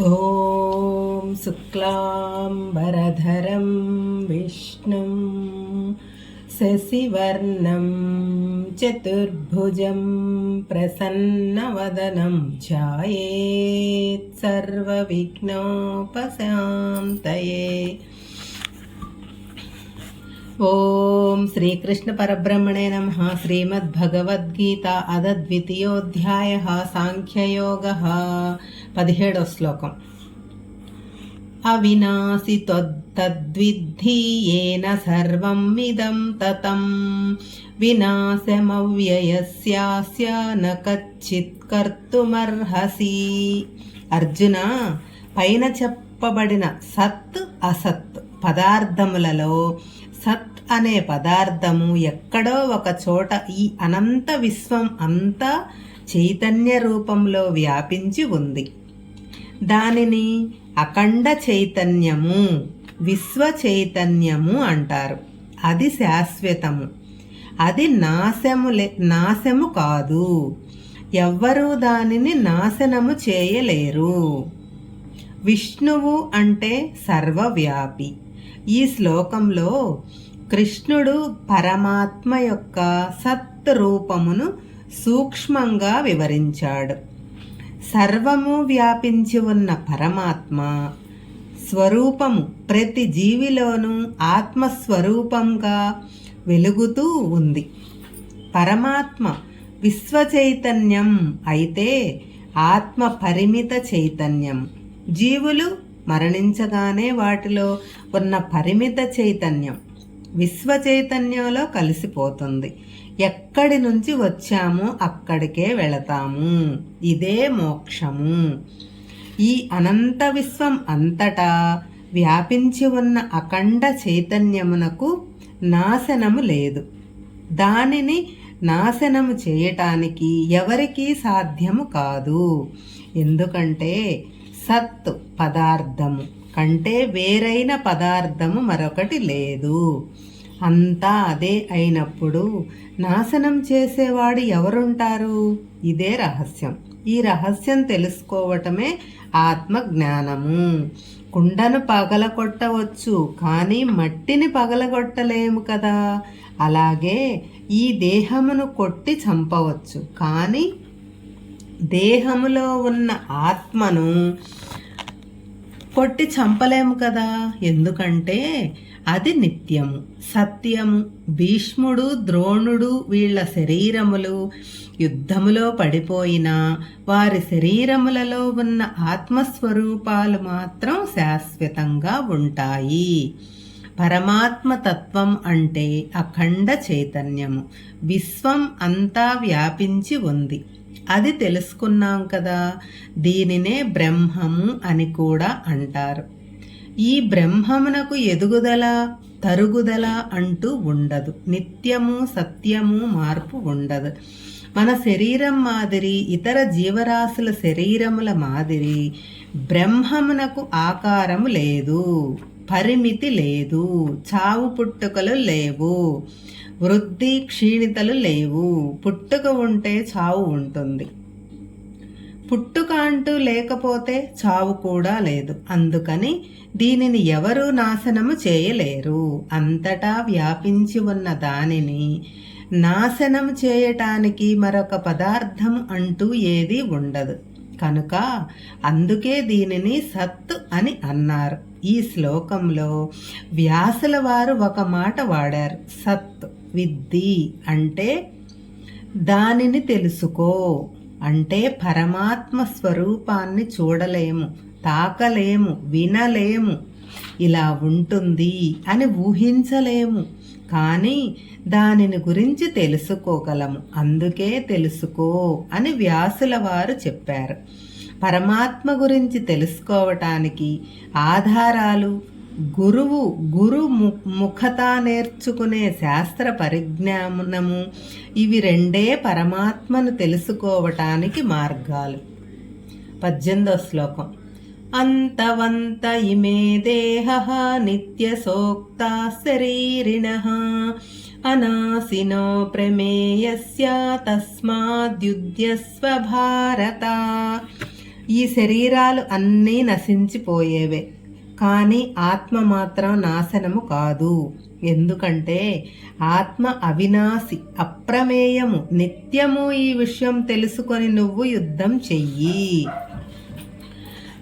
ॐ शुक्लाम्बरधरं विष्णुं शशिवर्णं चतुर्भुजं प्रसन्नवदनं ध्यायेत् सर्वविघ्नोपशान्तये ఓం శ్రీకృష్ణ పరబ్రహ్మణే నమ. శ్రీమద్భగవద్గీత అద ద్వితీయోధ్యాయ సాంఖ్యయోగ. పదిహేడో శ్లోకం. అవినాశి తద్విద్ధి ఏన సర్వం ఇదం తతం. వినాశమవ్యయస్యాస్య న కచ్చిత్ కర్తుమర్హసి. అర్జున పైన చెప్పబడిన సత్ అసత్ పదార్థములలో సత్ అనే పదార్థము ఎక్కడో ఒక చోట ఈ అనంత విశ్వం అంతా చైతన్య రూపంలో వ్యాపించి ఉంది. దానిని అఖండ చైతన్యము విశ్వ చైతన్యము అంటారు. అది శాశ్వతము. అది నాశము నాశము కాదు. ఎవ్వరూ దానిని నాశనము చేయలేరు. విష్ణువు అంటే సర్వవ్యాపి. ఈ శ్లోకంలో కృష్ణుడు పరమాత్మ యొక్క సత్ రూపమును సూక్ష్మంగా వివరించాడు. సర్వము వ్యాపించి ఉన్న పరమాత్మ స్వరూపము ప్రతి జీవిలోనూ ఆత్మస్వరూపంగా వెలుగుతూ ఉంది. పరమాత్మ విశ్వ చైతన్యం అయితే ఆత్మ పరిమిత చైతన్యం. జీవులు మరణించగానే వాటిలో ఉన్న పరిమిత చైతన్యం. విశ్వచైతన్యంలో కలిసిపోతుంది. ఎక్కడి నుంచి వచ్చామో అక్కడికే వెళతాము. ఇదే మోక్షము. ఈ అనంత విశ్వం అంతటా వ్యాపించి ఉన్న అఖండ చైతన్యమునకు నాశనము లేదు. దానిని నాశనము చేయటానికి ఎవరికీ సాధ్యము కాదు. ఎందుకంటే సత్ పదార్థము. కంటే వేరైన పదార్థము మరొకటి లేదు. అంతా అదే అయినప్పుడు నాశనం చేసేవాడు ఎవరుంటారు? ఇదే రహస్యం. ఈ రహస్యం తెలుసుకోవటమే ఆత్మ జ్ఞానము కుండను పగలగొట్టవచ్చు కానీ మట్టిని పగలగొట్టలేము కదా. అలాగే ఈ దేహమును కొట్టి చంపవచ్చు కానీ దేహములో ఉన్న ఆత్మను కొట్టి చంపలేము కదా. ఎందుకంటే అది నిత్యము. సత్యము భీష్ముడు ద్రోణుడు వీళ్ళ శరీరములు. యుద్ధములో పడిపోయినా వారి శరీరములలో ఉన్న ఆత్మస్వరూపాలు మాత్రం శాశ్వతంగా ఉంటాయి. పరమాత్మ తత్వం అంటే అఖండ చైతన్యము. విశ్వం అంతా వ్యాపించి ఉంది. అది తెలుసుకున్నాం కదా. దీనినే బ్రహ్మము అని కూడా అంటారు. ఈ బ్రహ్మమునకు ఎదుగుదల తరుగుదల అంటూ ఉండదు. నిత్యము సత్యము మార్పు ఉండదు. మన శరీరం మాదిరి ఇతర జీవరాశుల శరీరముల మాదిరి బ్రహ్మమునకు ఆకారము లేదు. పరిమితి లేదు. చావు పుట్టుకలు లేవు. వృద్ధి క్షీణితలు లేవు. పుట్టుక ఉంటే చావు ఉంటుంది. పుట్టుక అంటూ లేకపోతే చావు కూడా లేదు. అందుకని దీనిని ఎవరూ నాశనము చేయలేరు. అంతటా వ్యాపించి ఉన్న దానిని నాశనం చేయటానికి మరొక పదార్థం అంటూ ఏదీ ఉండదు. కనుక అందుకే దీనిని సత్ అని అన్నారు. ఈ శ్లోకంలో వ్యాసుల వారు ఒక మాట వాడారు. సత్ విద్ది అంటే దానిని తెలుసుకో అంటే పరమాత్మ స్వరూపాన్ని చూడలేము తాకలేము వినలేము. ఇలా ఉంటుంది అని ఊహించలేము కానీ దానిని గురించి తెలుసుకోగలము అందుకే తెలుసుకో అని వ్యాసుల వారు చెప్పారు. పరమాత్మ గురించి తెలుసుకోవటానికి ఆధారాలు గురువు గురు ముఖత నేర్చుకునే శాస్త్ర పరిజ్ఞానము ఇవి రెండే పరమాత్మను తెలుసుకోవటానికి మార్గాలు. పద్దెనిమిదో శ్లోకం. అంతవంత ఇమే దేహ నిత్యసోక్త శరీరిణ అనాసినో ప్రమేయస్య తస్మాద్యుద్యస్వ భారత ఈ శరీరాలు అన్నీ నశించిపోయేవే. కానీ ఆత్మ మాత్రం నాశనము కాదు. ఎందుకంటే ఆత్మ అవినాశి అప్రమేయము నిత్యము ఈ విషయం తెలుసుకొని నువ్వు యుద్ధం చెయ్యి.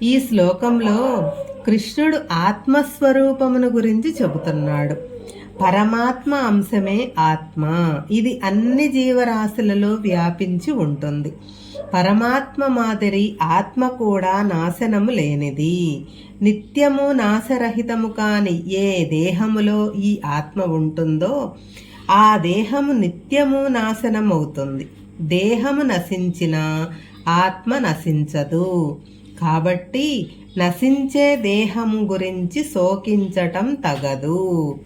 ఈ శ్లోకంలో కృష్ణుడు ఆత్మస్వరూపమును గురించి చెబుతున్నాడు. పరమాత్మ అంశమే ఆత్మ. ఇది అన్ని జీవరాశులలో వ్యాపించి ఉంటుంది. పరమాత్మ మాదిరి ఆత్మ కూడా నాశనము లేనిది. నిత్యము నాశరహితము కాని ఏ దేహములో ఈ ఆత్మ ఉంటుందో ఆ దేహము నిత్యము నాశనమవుతుంది. దేహము నశించిన ఆత్మ నశించదు. కాబట్టి నశించే దేహము గురించి శోకించటం తగదు.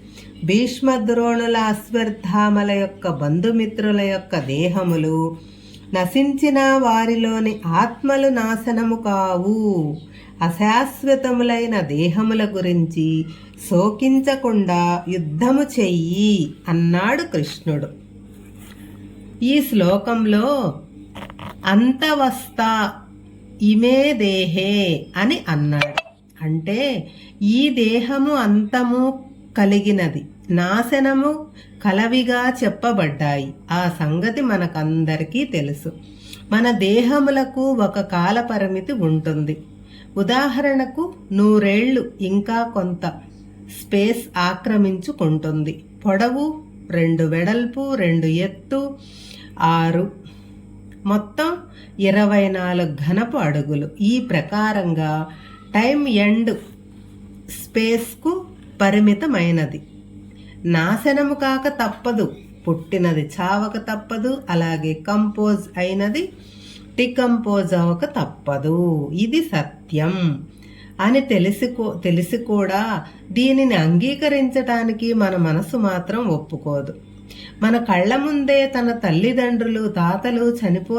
భీష్మద్రోణుల అశ్వత్థామల యొక్క బంధుమిత్రుల యొక్క దేహములు నశించిన వారిలోని ఆత్మలు నాశనము కావు. అశాశ్వతములైన దేహముల గురించి శోకించకుండా యుద్ధము చెయ్యి అన్నాడు కృష్ణుడు. ఈ శ్లోకంలో అంతవస్థ ఇమే దేహే అని అన్నాడు. అంటే ఈ దేహము అంతము కలిగినది. నాశనము కలవిగా చెప్పబడ్డాయి. ఆ సంగతి మనకందరికీ తెలుసు. మన దేహములకు ఒక కాల పరిమితి ఉంటుంది. ఉదాహరణకు నూరేళ్ళు ఇంకా కొంత స్పేస్ ఆక్రమించుకుంటుంది. పొడవు రెండు వెడల్పు రెండు ఎత్తు ఆరు మొత్తం ఇరవై నాలుగు ఘనపు అడుగులు. ఈ ప్రకారంగా టైం ఎండ్ స్పేస్కు పరిమితమైనది. నాశనము కాక తప్పదు. పుట్టినది చావక తప్పదు. అలాగే కంపోజ్ అయినది డికంపోజ్ అవ్వక తప్పదు. ఇది సత్యం. అని తెలుసుకో తెలిసి కూడా దీనిని అంగీకరించటానికి మన మనసు మాత్రం ఒప్పుకోదు. మన కళ్ళ ముందే తన తల్లిదండ్రులు తాతలు చనిపో